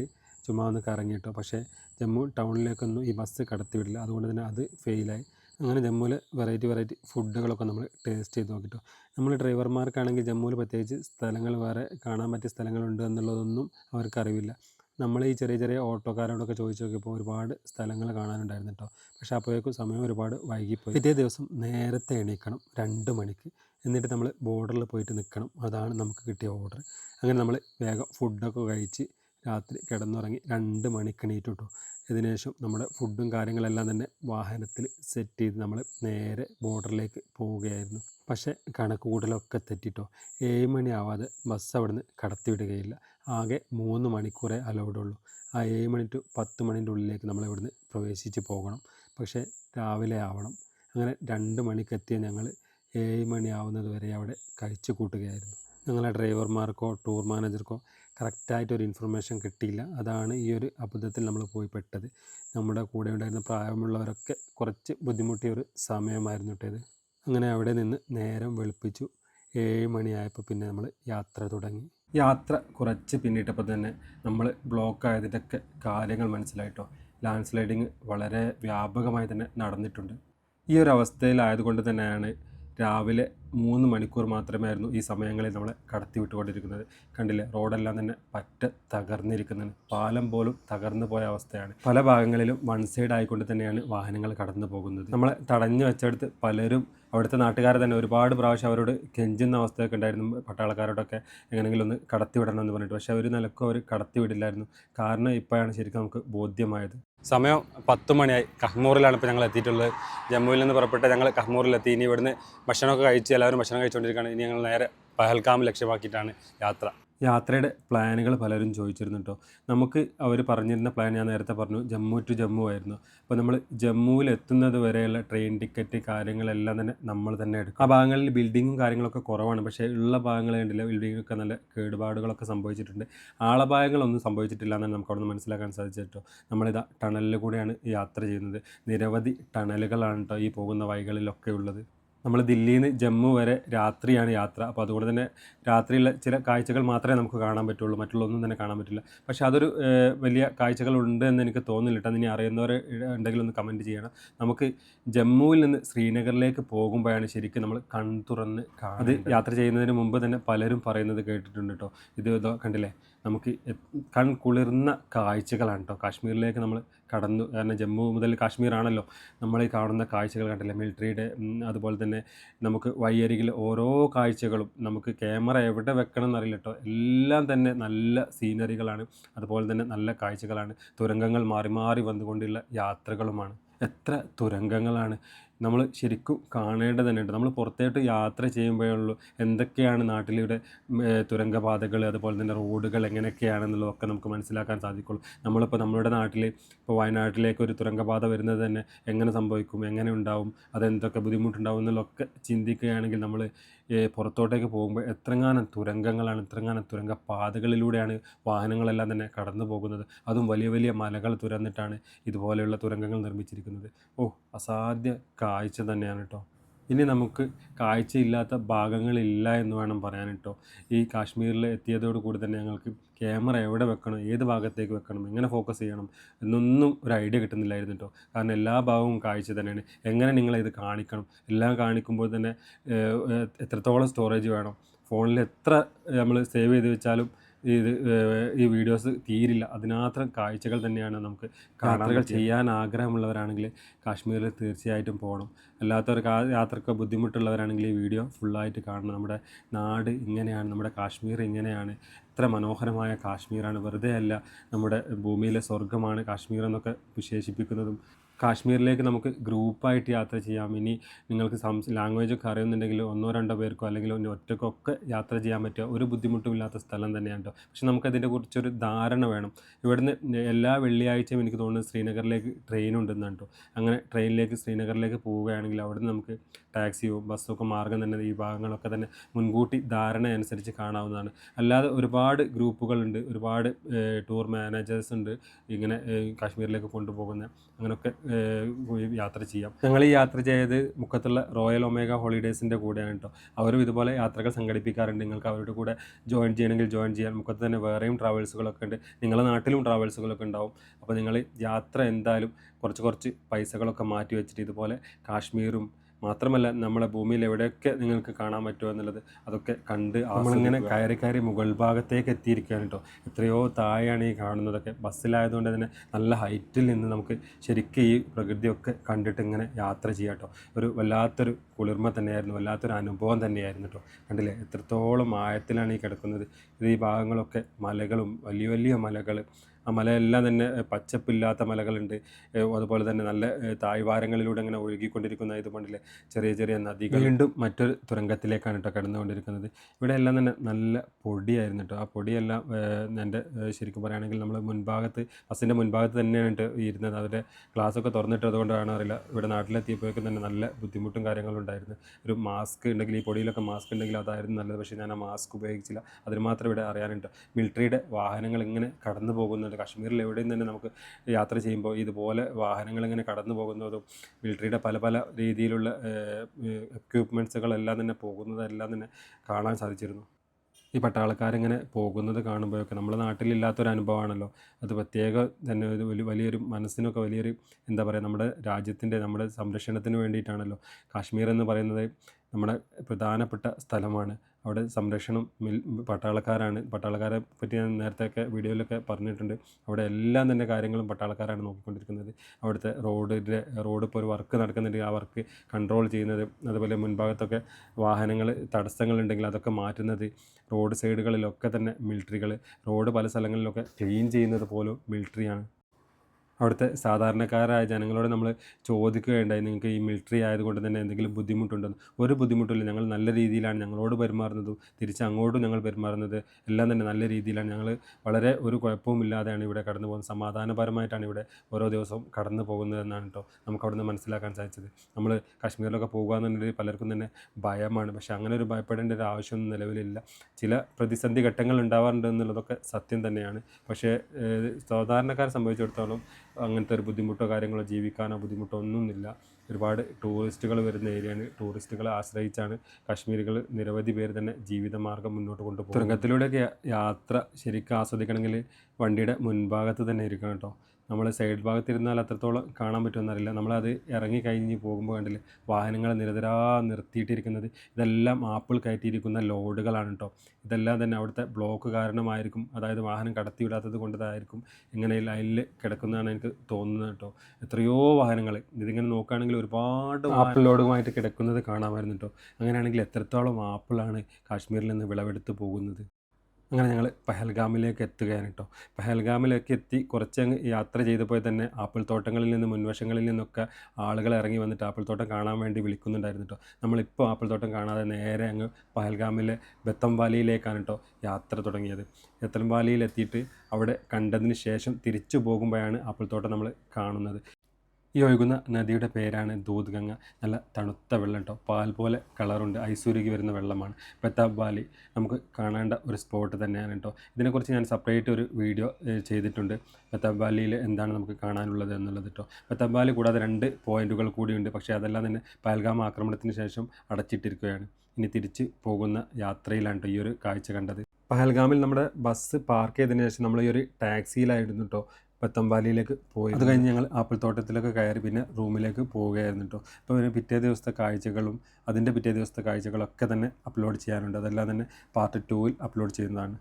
ചുമ്മാ ഒന്ന് കറങ്ങിയിട്ടോ പക്ഷേ ജമ്മു ടൗണിലേക്കൊന്നും ഈ ബസ് കടത്തിവിടില്ല. അതുകൊണ്ട് തന്നെ അത് ഫെയിലായി. അങ്ങനെ ജമ്മുവിൽ വെറൈറ്റി വെറൈറ്റി ഫുഡുകളൊക്കെ നമ്മൾ ടേസ്റ്റ് ചെയ്ത് നോക്കിട്ടോ നമ്മൾ ഡ്രൈവർമാർക്കാണെങ്കിൽ ജമ്മുവിൽ പ്രത്യേകിച്ച് സ്ഥലങ്ങൾ വേറെ കാണാൻ പറ്റിയ സ്ഥലങ്ങളുണ്ട് എന്നുള്ളതൊന്നും അവർക്ക് അറിവില്ല നമ്മൾ ഈ ചെറിയ ചെറിയ ഓട്ടോക്കാരോടൊക്കെ ചോദിച്ചു നോക്കിയപ്പോൾ ഒരുപാട് സ്ഥലങ്ങൾ കാണാനുണ്ടായിരുന്നു കേട്ടോ. പക്ഷേ അപ്പോഴേക്കും സമയം ഒരുപാട് വൈകിപ്പോയി. പിറ്റേ ദിവസം നേരത്തെ എണീക്കണം രണ്ട് മണിക്ക്. എന്നിട്ട് നമ്മൾ ബോർഡറിൽ പോയിട്ട് നിൽക്കണം. അതാണ് നമുക്ക് കിട്ടിയ ഓർഡർ. അങ്ങനെ നമ്മൾ വേഗം ഫുഡൊക്കെ കഴിച്ച് രാത്രി കിടന്നുറങ്ങി രണ്ട് മണിക്ക് എണീറ്റു കേട്ടോ ഇതിനുശേഷം നമ്മുടെ ഫുഡും കാര്യങ്ങളെല്ലാം തന്നെ വാഹനത്തിൽ സെറ്റ് ചെയ്ത് നമ്മൾ നേരെ ബോർഡറിലേക്ക് പോവുകയായിരുന്നു. പക്ഷേ കണക്ക് കൂടലൊക്കെ തെറ്റിട്ടോ. ഏഴ് മണിയാവാതെ ബസ് അവിടുന്ന് കടത്തിവിടുകയില്ല. ആകെ മൂന്ന് മണിക്കൂറേ അലൗഡ് ഉള്ളൂ. ആ ഏഴ് മണി ടു പത്ത് മണിന്റെ ഉള്ളിലേക്ക് നമ്മൾ ഇവിടുന്ന് പ്രവേശിച്ച് പോകണം. പക്ഷേ രാവിലെ ആവണം. അങ്ങനെ രണ്ട് മണിക്കെത്തിയ ഞങ്ങൾ ഏഴ് മണിയാവുന്നത് വരെ അവിടെ കഴിച്ചു കൂട്ടുകയായിരുന്നു. ഞങ്ങളെ ഡ്രൈവർമാർക്കോ ടൂർ മാനേജർക്കോ കറക്റ്റായിട്ടൊരു ഇൻഫർമേഷൻ കിട്ടിയില്ല. അതാണ് ഈ ഒരു അബദ്ധത്തിൽ നമ്മൾ പോയി പെട്ടത്. നമ്മുടെ കൂടെ ഉണ്ടായിരുന്ന പ്രായമുള്ളവരൊക്കെ കുറച്ച് ബുദ്ധിമുട്ടിയ ഒരു സമയമായിരുന്നു കിട്ടിയത് അങ്ങനെ അവിടെ നിന്ന് നേരം വെളുപ്പിച്ചു. ഏഴ് മണിയായപ്പോൾ പിന്നെ നമ്മൾ യാത്ര തുടങ്ങി. യാത്ര കുറച്ച് പിന്നിട്ടപ്പോൾ തന്നെ നമ്മൾ ബ്ലോക്ക് ആയതിന്റെയൊക്കെ കാര്യങ്ങൾ മനസ്സിലായിട്ടോ. ലാൻഡ് സ്ലൈഡിങ് വളരെ വ്യാപകമായി തന്നെ നടന്നിട്ടുണ്ട്. ഈ ഒരു അവസ്ഥയിലായതുകൊണ്ട് തന്നെയാണ് രാവിലെ മൂന്ന് മണിക്കൂർ മാത്രമായിരുന്നു ഈ സമയങ്ങളിൽ നമ്മളെ കടത്തി വിട്ടുകൊണ്ടിരിക്കുന്നത് കണ്ടില്ലേ? റോഡെല്ലാം തന്നെ പറ്റ തകർന്നിരിക്കുന്നത് പാലം പോലും തകർന്നു പോയ അവസ്ഥയാണ്. പല ഭാഗങ്ങളിലും വൺ സൈഡ് ആയിക്കൊണ്ട് തന്നെയാണ് വാഹനങ്ങൾ കടന്നു പോകുന്നത്. നമ്മളെ തടഞ്ഞു വെച്ചെടുത്ത് പലരും അവിടുത്തെ നാട്ടുകാരെ തന്നെ ഒരുപാട് പ്രാവശ്യം അവരോട് കെഞ്ചുന്ന അവസ്ഥയൊക്കെ ഉണ്ടായിരുന്നു. പട്ടാളക്കാരോടൊക്കെ എങ്ങനെയെങ്കിലും ഒന്ന് കടത്തി വിടണമെന്ന് പറഞ്ഞിട്ട്. പക്ഷേ അവർ നിലക്കും അവർ കടത്തി വിടില്ലായിരുന്നു കാരണം ഇപ്പോഴാണ് ശരിക്കും നമുക്ക് ബോധ്യമായത്. സമയം പത്ത് മണിയായി. കഹ്മൂറിലാണ് ഇപ്പോൾ ഞങ്ങൾ എത്തിയിട്ടുള്ളത്. ജമ്മുവിൽ നിന്ന് പുറപ്പെട്ട് ഞങ്ങൾ കഹ്മൂറിലെത്തി ഇനി ഇവിടുന്ന് ഭക്ഷണമൊക്കെ കഴിച്ച് എല്ലാവരും ഭക്ഷണം കഴിച്ചുകൊണ്ടിരിക്കുകയാണ് ഇനി ഞങ്ങൾ നേരെ പഹൽഗാം ലക്ഷ്യമാക്കിയിട്ടാണ് യാത്ര. യാത്രയുടെ പ്ലാനുകൾ പലരും ചോദിച്ചിരുന്നു കേട്ടോ നമുക്ക് അവർ പറഞ്ഞിരുന്ന പ്ലാൻ ഞാൻ നേരത്തെ പറഞ്ഞു ജമ്മു ടു ജമ്മു ആയിരുന്നു. അപ്പോൾ നമ്മൾ ജമ്മുവിൽ എത്തുന്നത് വരെയുള്ള ട്രെയിൻ ടിക്കറ്റ് കാര്യങ്ങളെല്ലാം തന്നെ നമ്മൾ തന്നെ എടുക്കും. ആ ഭാഗങ്ങളിൽ ബിൽഡിങ്ങും കാര്യങ്ങളൊക്കെ കുറവാണ്. പക്ഷേ ഉള്ള ഭാഗങ്ങൾ കണ്ടില്ല ബിൽഡിങ്ങൊക്കെ നല്ല കേടുപാടുകളൊക്കെ സംഭവിച്ചിട്ടുണ്ട്. ആളപായങ്ങളൊന്നും സംഭവിച്ചിട്ടില്ല എന്നാണ് നമുക്ക് അവിടെ നിന്ന് മനസ്സിലാക്കാൻ സാധിച്ചത് കേട്ടോ നമ്മളിതാ ടണലിൽ കൂടെയാണ് യാത്ര ചെയ്യുന്നത്. നിരവധി ടണലുകളാണ് കേട്ടോ ഈ പോകുന്ന വഴികളിലൊക്കെ ഉള്ളത്. നമ്മൾ ദില്ലിയിൽ നിന്ന് ജമ്മു വരെ രാത്രിയാണ് യാത്ര. അപ്പോൾ അതുകൊണ്ട് തന്നെ രാത്രിയിലെ ചില കാഴ്ചകൾ മാത്രമേ നമുക്ക് കാണാൻ പറ്റുള്ളൂ. മറ്റുള്ളൊന്നും തന്നെ കാണാൻ പറ്റില്ല. പക്ഷേ അതൊരു വലിയ കാഴ്ചകളുണ്ട് എന്ന് എനിക്ക് തോന്നുന്നില്ല കേട്ടോ. ഇനി അറിയുന്നവർ ഉണ്ടെങ്കിൽ ഒന്ന് കമന്റ് ചെയ്യണം. നമുക്ക് ജമ്മുവിൽ നിന്ന് ശ്രീനഗറിലേക്ക് പോകുമ്പോഴാണ് ശരിക്കും നമ്മൾ കൺ തുറന്ന് അത് യാത്ര ചെയ്യുന്നതിന് മുമ്പ് തന്നെ പലരും പറയുന്നത് കേട്ടിട്ടുണ്ട് കേട്ടോ. ഇത് കണ്ടില്ലേ? നമുക്ക് കൺ കുളിർന്ന കാഴ്ചകളാണ് കേട്ടോ. കാശ്മീരിലേക്ക് നമ്മൾ കടന്നു. കാരണം ജമ്മു മുതൽ കാശ്മീർ ആണല്ലോ നമ്മൾ ഈ കാണുന്ന കാഴ്ചകൾ കണ്ടില്ല? മിലിറ്ററിയുടെ അതുപോലെ തന്നെ നമുക്ക് വഴിയരികിൽ ഓരോ കാഴ്ചകളും നമുക്ക് ക്യാമറ എവിടെ വെക്കണം എന്നറിയില്ല കേട്ടോ. എല്ലാം തന്നെ നല്ല സീനറികളാണ്. അതുപോലെ തന്നെ നല്ല കാഴ്ചകളാണ്. തുരങ്കങ്ങൾ മാറി മാറി വന്നുകൊണ്ടുള്ള യാത്രകളുമാണ്. എത്ര തുരങ്കങ്ങളാണ്. നമ്മൾ ശരിക്കും കാണേണ്ടത് തന്നെയുണ്ട് നമ്മൾ പുറത്തോട്ട് യാത്ര ചെയ്യുമ്പോഴുള്ളൂ എന്തൊക്കെയാണ് നാട്ടിലൂടെ തുരങ്കപാതകൾ അതുപോലെ തന്നെ റോഡുകൾ എങ്ങനെയൊക്കെയാണെന്നുള്ളതൊക്കെ നമുക്ക് മനസ്സിലാക്കാൻ സാധിക്കുള്ളൂ. നമ്മളിപ്പോൾ നമ്മുടെ നാട്ടിൽ ഇപ്പോൾ വയനാട്ടിലേക്ക് ഒരു തുരങ്കപാത വരുന്നത് തന്നെ എങ്ങനെ സംഭവിക്കും എങ്ങനെ ഉണ്ടാവും അതെന്തൊക്കെ ബുദ്ധിമുട്ടുണ്ടാവും എന്നുള്ളതൊക്കെ ചിന്തിക്കുകയാണെങ്കിൽ നമ്മൾ പുറത്തോട്ടേക്ക് പോകുമ്പോൾ എത്രങ്ങാനും തുരങ്കങ്ങളാണ് എത്രങ്ങാനും തുരങ്ക പാതകളിലൂടെയാണ് വാഹനങ്ങളെല്ലാം തന്നെ കടന്നു പോകുന്നത്. അതും വലിയ വലിയ മലകൾ തുരന്നിട്ടാണ് ഇതുപോലെയുള്ള തുരങ്കങ്ങൾ നിർമ്മിച്ചിരിക്കുന്നത്. ഓ അസാധ്യ കാഴ്ച തന്നെയാണ് കേട്ടോ ഇനി നമുക്ക് കാഴ്ചയില്ലാത്ത ഭാഗങ്ങളില്ല എന്ന് വേണം പറയാൻ കേട്ടോ. ഈ കാശ്മീരിൽ എത്തിയതോട് കൂടി തന്നെ ഞങ്ങൾക്ക് ക്യാമറ എവിടെ വെക്കണം ഏത് ഭാഗത്തേക്ക് വെക്കണം എങ്ങനെ ഫോക്കസ് ചെയ്യണം എന്നൊന്നും ഒരു ഐഡിയ കിട്ടുന്നില്ലായിരുന്നു കേട്ടോ. കാരണം എല്ലാ ഭാഗവും കാഴ്ച തന്നെയാണ്. എങ്ങനെ നിങ്ങൾ ഇത് കാണിക്കണം? എല്ലാം കാണിക്കുമ്പോൾ തന്നെ എത്രത്തോളം സ്റ്റോറേജ് വേണം? ഫോണിൽ എത്ര നമ്മൾ സേവ് ചെയ്ത് വെച്ചാലും ഇത് ഈ വീഡിയോസ് തീരില്ല. അതിനാത്രം കാഴ്ചകൾ തന്നെയാണ് നമുക്ക് യാത്രകൾ ചെയ്യാൻ ആഗ്രഹമുള്ളവരാണെങ്കിൽ കാശ്മീരിൽ തീർച്ചയായിട്ടും പോകണം. അല്ലാത്തവർ യാത്രയ്ക്ക് ബുദ്ധിമുട്ടുള്ളവരാണെങ്കിൽ ഈ വീഡിയോ ഫുള്ളായിട്ട് കാണണം. നമ്മുടെ നാട് ഇങ്ങനെയാണ് നമ്മുടെ കാശ്മീർ ഇങ്ങനെയാണ്. എത്ര മനോഹരമായ കാശ്മീരാണ്. വെറുതെ അല്ല നമ്മുടെ ഭൂമിയിലെ സ്വർഗമാണ് കാശ്മീർ എന്നൊക്കെ വിശേഷിപ്പിക്കുന്നതും കാശ്മീരിലേക്ക് നമുക്ക് ഗ്രൂപ്പായിട്ട് യാത്ര ചെയ്യാം. ഇനി നിങ്ങൾക്ക് സംസ് ലാംഗ്വേജ് ഒക്കെ അറിയുന്നുണ്ടെങ്കിൽ ഒന്നോ രണ്ടോ പേർക്കോ അല്ലെങ്കിൽ ഒറ്റക്കൊക്കെ യാത്ര ചെയ്യാൻ പറ്റുമോ ഒരു ബുദ്ധിമുട്ടുമില്ലാത്ത സ്ഥലം തന്നെയാണ് കേട്ടോ പക്ഷെ നമുക്കതിന്റെ കുറിച്ചൊരു ധാരണ വേണം. ഇവിടുന്ന് എല്ലാ വെള്ളിയാഴ്ചയും എനിക്ക് തോന്നുന്നു ശ്രീനഗറിലേക്ക് ട്രെയിൻ ഉണ്ടെന്നാണ് കേട്ടോ അങ്ങനെ ട്രെയിനിലേക്ക് ശ്രീനഗറിലേക്ക് പോവുകയാണെങ്കിൽ അവിടുന്ന് നമുക്ക് ടാക്സിയോ ബസ്സോ ഒക്കെ മാർഗം തന്നെ ഈ ഭാഗങ്ങളൊക്കെ തന്നെ മുൻകൂട്ടി ധാരണ അനുസരിച്ച് കാണാവുന്നതാണ്. അല്ലാതെ ഒരുപാട് ഗ്രൂപ്പുകളുണ്ട് ഒരുപാട് ടൂർ മാനേജേഴ്സ് ഉണ്ട് ഇങ്ങനെ കാശ്മീരിലേക്ക് കൊണ്ടുപോകുന്ന അങ്ങനെയൊക്കെ യാത്ര ചെയ്യാം. ഞങ്ങൾ ഈ യാത്ര ചെയ്തത് മുഖത്തുള്ള റോയൽ ഒമേഗ ഹോളിഡേയ്സിന്റെ കൂടെയാണ് കേട്ടോ അവരും ഇതുപോലെ യാത്രകൾ സംഘടിപ്പിക്കാറുണ്ട്. നിങ്ങൾക്ക് അവരുടെ കൂടെ ജോയിൻ ചെയ്യണമെങ്കിൽ ജോയിൻ ചെയ്യാൻ മുക്കത്ത് തന്നെ വേറെയും ട്രാവൽസുകളൊക്കെ ഉണ്ട്. നിങ്ങളുടെ നാട്ടിലും ട്രാവൽസുകളൊക്കെ ഉണ്ടാവും. അപ്പോൾ നിങ്ങൾ യാത്ര എന്തായാലും കുറച്ച് കുറച്ച് പൈസകളൊക്കെ മാറ്റി വെച്ചിട്ട് ഇതുപോലെ കാശ്മീരും മാത്രമല്ല നമ്മളെ ഭൂമിയിൽ എവിടെയൊക്കെ നിങ്ങൾക്ക് കാണാൻ പറ്റുമോ എന്നുള്ളത് അതൊക്കെ കണ്ട് നമ്മളിങ്ങനെ കയറി കയറി മുകൾ ഭാഗത്തേക്ക് എത്തിയിരിക്കുകയാണ് കേട്ടോ. എത്രയോ താഴെയാണ് ഈ കാണുന്നതൊക്കെ. ബസ്സിലായതുകൊണ്ട് തന്നെ നല്ല ഹൈറ്റിൽ നിന്ന് നമുക്ക് ശരിക്കും ഈ പ്രകൃതിയൊക്കെ കണ്ടിട്ട് ഇങ്ങനെ യാത്ര ചെയ്യാം കേട്ടോ. ഒരു വല്ലാത്തൊരു കുളിർമ തന്നെയായിരുന്നു വല്ലാത്തൊരു അനുഭവം തന്നെയായിരുന്നു കേട്ടോ. കണ്ടില്ലേ? എത്രത്തോളം ആഴത്തിലാണ് ഈ കിടക്കുന്നത്. ഈ ഭാഗങ്ങളൊക്കെ മലകളും വലിയ വലിയ മലകൾ. ആ മലയെല്ലാം തന്നെ പച്ചപ്പില്ലാത്ത മലകളുണ്ട്. അതുപോലെ തന്നെ നല്ല തായ്വാരങ്ങളിലൂടെ താഴ്വാരങ്ങളിലൂടെ അങ്ങനെ ഒഴുകിക്കൊണ്ടിരിക്കുന്ന ഇത് ചെറിയ ചെറിയ നദികൾ. വീണ്ടും. മറ്റൊരു തുരങ്കത്തിലേക്കാണ് കേട്ടോ കടന്നുകൊണ്ടിരിക്കുന്നത്. ഇവിടെ എല്ലാം തന്നെ നല്ല പൊടിയായിരുന്നു കേട്ടോ. ആ പൊടിയെല്ലാം എന്റെ ശരിക്കും പറയുകയാണെങ്കിൽ നമ്മൾ മുൻഭാഗത്ത് ബസ്സിന്റെ മുൻഭാഗത്ത് തന്നെയാണ് ഇരുന്നത്. അവരുടെ ക്ലാസ്സൊക്കെ തുറന്നിട്ടത് കൊണ്ടാണ് അറിയില്ല. ഇവിടെ നാട്ടിലെത്തിയപ്പോഴേക്കും തന്നെ നല്ല ബുദ്ധിമുട്ടും കാര്യങ്ങളും ഉണ്ടായിരുന്നു. ഒരു മാസ്ക് ഉണ്ടെങ്കിൽ ഈ പൊടിയിലൊക്കെ മാസ്ക് ഉണ്ടെങ്കിൽ അതായിരുന്നു നല്ലത്. പക്ഷേ ഞാൻ ആ മാസ്ക് ഉപയോഗിച്ചില്ല. അതിന് മാത്രം ഇവിടെ അറിയാനുണ്ട്. മിലിറ്ററിയുടെ വാഹനങ്ങൾ ഇങ്ങനെ കടന്നു പോകുന്നുണ്ട്. കാശ്മീരിൽ എവിടെയും തന്നെ നമുക്ക് യാത്ര ചെയ്യുമ്പോൾ ഇതുപോലെ വാഹനങ്ങൾ ഇങ്ങനെ കടന്നു പോകുന്നതും മിലിറ്ററിയുടെ പല പല രീതിയിലുള്ള എക്യുപ്മെന്റ്സുകളെല്ലാം തന്നെ പോകുന്നതെല്ലാം തന്നെ കാണാൻ സാധിച്ചിരുന്നു. ഈ പട്ടാളക്കാരിങ്ങനെ പോകുന്നത് കാണുമ്പോഴൊക്കെ നമ്മുടെ നാട്ടിലില്ലാത്തൊരു അനുഭവമാണല്ലോ. അത് പ്രത്യേക തന്നെ ഒരു വലിയ വലിയൊരു മനസ്സിനൊക്കെ വലിയൊരു എന്താ പറയുക നമ്മുടെ രാജ്യത്തിന്റെ നമ്മുടെ സംരക്ഷണത്തിന് വേണ്ടിയിട്ടാണല്ലോ. കാശ്മീർ എന്ന് പറയുന്നത് നമ്മുടെ പ്രധാനപ്പെട്ട സ്ഥലമാണ്. അവിടെ സംരക്ഷണം മിൽ പട്ടാളക്കാരാണ്. പട്ടാളക്കാരെ പറ്റി ഞാൻ നേരത്തെയൊക്കെ വീഡിയോയിലൊക്കെ പറഞ്ഞിട്ടുണ്ട്. അവിടെ എല്ലാം തന്നെ കാര്യങ്ങളും പട്ടാളക്കാരാണ് നോക്കിക്കൊണ്ടിരിക്കുന്നത്. അവിടുത്തെ റോഡിന്റെ റോഡ് ഇപ്പോൾ ഒരു വർക്ക് നടക്കുന്നുണ്ടെങ്കിൽ ആ വർക്ക് കൺട്രോൾ ചെയ്യുന്നത്. അതുപോലെ മുൻഭാഗത്തൊക്കെ വാഹനങ്ങൾ തടസ്സങ്ങളുണ്ടെങ്കിൽ അതൊക്കെ മാറ്റുന്നത്. റോഡ് സൈഡുകളിലൊക്കെ തന്നെ മിലിറ്ററികൾ. റോഡ് പല സ്ഥലങ്ങളിലൊക്കെ ക്ലീൻ ചെയ്യുന്നത് പോലും മിലിറ്ററിയാണ്. അവിടുത്തെ സാധാരണക്കാരായ ജനങ്ങളോട് നമ്മൾ ചോദിക്കുകയുണ്ടായി നിങ്ങൾക്ക് ഈ മിലിറ്ററി ആയതുകൊണ്ട് തന്നെ എന്തെങ്കിലും ബുദ്ധിമുട്ടുണ്ടെന്ന് ഒരു ബുദ്ധിമുട്ടില്ല ഞങ്ങൾ നല്ല രീതിയിലാണ് ഞങ്ങളോട് പെരുമാറുന്നതും. തിരിച്ച് അങ്ങോട്ടും ഞങ്ങൾ പെരുമാറുന്നത് എല്ലാം തന്നെ നല്ല രീതിയിലാണ്. ഞങ്ങൾ വളരെ ഒരു കുഴപ്പവും ഇല്ലാതെയാണ് ഇവിടെ കടന്നു പോകുന്നത്. സമാധാനപരമായിട്ടാണ് ഇവിടെ ഓരോ ദിവസവും കടന്നു പോകുന്നതെന്നാണ് കേട്ടോ നമുക്ക് അവിടുന്ന് മനസ്സിലാക്കാൻ സാധിച്ചത്. നമ്മൾ കാശ്മീരിലൊക്കെ പോകുക എന്നുണ്ടെങ്കിൽ പലർക്കും തന്നെ ഭയമാണ്. പക്ഷേ അങ്ങനെ ഒരു ഭയപ്പെടേണ്ട ഒരു ആവശ്യമൊന്നും നിലവിലില്ല. ചില പ്രതിസന്ധി ഘട്ടങ്ങൾ ഉണ്ടാവാറുണ്ട് എന്നുള്ളതൊക്കെ സത്യം തന്നെയാണ്. പക്ഷേ സാധാരണക്കാരെ സംബന്ധിച്ചിടത്തോളം അങ്ങനത്തെ ഒരു ബുദ്ധിമുട്ടോ കാര്യങ്ങളോ ജീവിക്കാനോ ബുദ്ധിമുട്ടോ ഒന്നുമില്ല. ഒരുപാട് ടൂറിസ്റ്റുകൾ വരുന്ന ഏരിയയാണ്. ടൂറിസ്റ്റുകളെ ആശ്രയിച്ചാണ് കാശ്മീരികൾ നിരവധി പേര് തന്നെ ജീവിതമാർഗം മുന്നോട്ട് കൊണ്ടുപോകും തുരങ്കത്തിലൂടെയൊക്കെ യാത്ര ശരിക്കും ആസ്വദിക്കണമെങ്കിൽ വണ്ടിയുടെ മുൻഭാഗത്ത് തന്നെ ഇരിക്കണം കേട്ടോ. നമ്മൾ സൈഡ് ഭാഗത്തിരുന്നാൽ അത്രത്തോളം കാണാൻ പറ്റുമെന്നറിയില്ല. നമ്മളത് ഇറങ്ങി കഴിഞ്ഞ് പോകുമ്പോൾ കണ്ടില്ല വാഹനങ്ങൾ നിരതരാ നിർത്തിയിട്ടിരിക്കുന്നത്. ഇതെല്ലാം ആപ്പിൾ കയറ്റിയിരിക്കുന്ന ലോഡുകളാണ് കേട്ടോ ഇതെല്ലാം തന്നെ അവിടുത്തെ ബ്ലോക്ക് കാരണമായിരിക്കും. അതായത് വാഹനം കടത്തിവിടാത്തത് കൊണ്ടതായിരിക്കും. ഇങ്ങനെ ലൈനിൽ കിടക്കുന്നതാണ് എനിക്ക് തോന്നുന്നത് കേട്ടോ എത്രയോ വാഹനങ്ങൾ ഇതിങ്ങനെ നോക്കുകയാണെങ്കിൽ ഒരുപാട് ആപ്പിൾ ലോഡുമായിട്ട് കിടക്കുന്നത് കാണാമായിരുന്നു കേട്ടോ അങ്ങനെയാണെങ്കിൽ എത്രത്തോളം ആപ്പിളാണ് കാശ്മീരിൽ നിന്ന് വിളവെടുത്ത് പോകുന്നത്? അങ്ങനെ ഞങ്ങൾ പഹൽഗാമിലേക്ക് എത്തുകയാണ് കേട്ടോ പഹൽഗാമിലേക്ക് എത്തി കുറച്ചങ്ങ് യാത്ര ചെയ്തപ്പോൾ തന്നെ ആപ്പിൾ തോട്ടങ്ങളിൽ നിന്ന് മുൻവശങ്ങളിൽ നിന്നൊക്കെ ആളുകൾ ഇറങ്ങി വന്നിട്ട് ആപ്പിൾ തോട്ടം കാണാൻ വേണ്ടി വിളിക്കുന്നുണ്ടായിരുന്നു കേട്ടോ. നമ്മളിപ്പോൾ ആപ്പിൾ തോട്ടം കാണാതെ നേരെ അങ്ങ് പഹൽഗാമിലെ ബത്തംവാലിയിലേക്കാണ് കേട്ടോ യാത്ര തുടങ്ങിയത്. ബത്തം വാലിയിൽ എത്തിയിട്ട് അവിടെ കണ്ടതിന് ശേഷം തിരിച്ചു പോകുമ്പോഴാണ് ആപ്പിൾ തോട്ടം നമ്മൾ കാണുന്നത്. ഈ ഒഴുകുന്ന നദിയുടെ പേരാണ് ദൂത് ഗംഗ നല്ല തണുത്ത വെള്ളം കേട്ടോ പാൽ പോലെ കളറുണ്ട്. ഐസൂരിക്ക് വരുന്ന വെള്ളമാണ്. പെത്താബ് വാലി നമുക്ക് കാണേണ്ട ഒരു സ്പോട്ട് തന്നെയാണ് കേട്ടോ ഇതിനെക്കുറിച്ച് ഞാൻ സെപ്പറേറ്റ് ഒരു വീഡിയോ ചെയ്തിട്ടുണ്ട്. പെത്താബ് വാലിയിൽ എന്താണ് നമുക്ക് കാണാനുള്ളത് എന്നുള്ളത് കേട്ടോ പെത്താബ് വാലി കൂടാതെ രണ്ട് പോയിന്റുകൾ കൂടിയുണ്ട്. പക്ഷേ അതെല്ലാം തന്നെ പഹൽഗാം ആക്രമണത്തിന് ശേഷം അടച്ചിട്ടിരിക്കുകയാണ്. ഇനി തിരിച്ച് പോകുന്ന യാത്രയിലാണ് കേട്ടോ ഈ ഒരു കാഴ്ച കണ്ടത്. പഹൽഗാമിൽ നമ്മുടെ ബസ് പാർക്ക് ചെയ്തതിന് ശേഷം നമ്മൾ ഈ ഒരു ടാക്സിയിലായിരുന്നു കേട്ടോ പത്തമ്പാലിയിലേക്ക് പോയി. അത് കഴിഞ്ഞ് ഞങ്ങൾ ആപ്പിൾ തോട്ടത്തിലൊക്കെ കയറി പിന്നെ റൂമിലേക്ക് പോവുകയായിരുന്നു കേട്ടോ അപ്പോൾ പിന്നെ പിറ്റേ ദിവസത്തെ കാഴ്ചകളും അതിന്റെ പിറ്റേ ദിവസത്തെ കാഴ്ചകളൊക്കെ തന്നെ അപ്ലോഡ് ചെയ്യാനുണ്ട്. അതെല്ലാം തന്നെ പാർട്ട് ടൂവിൽ അപ്ലോഡ് ചെയ്യുന്നതാണ്.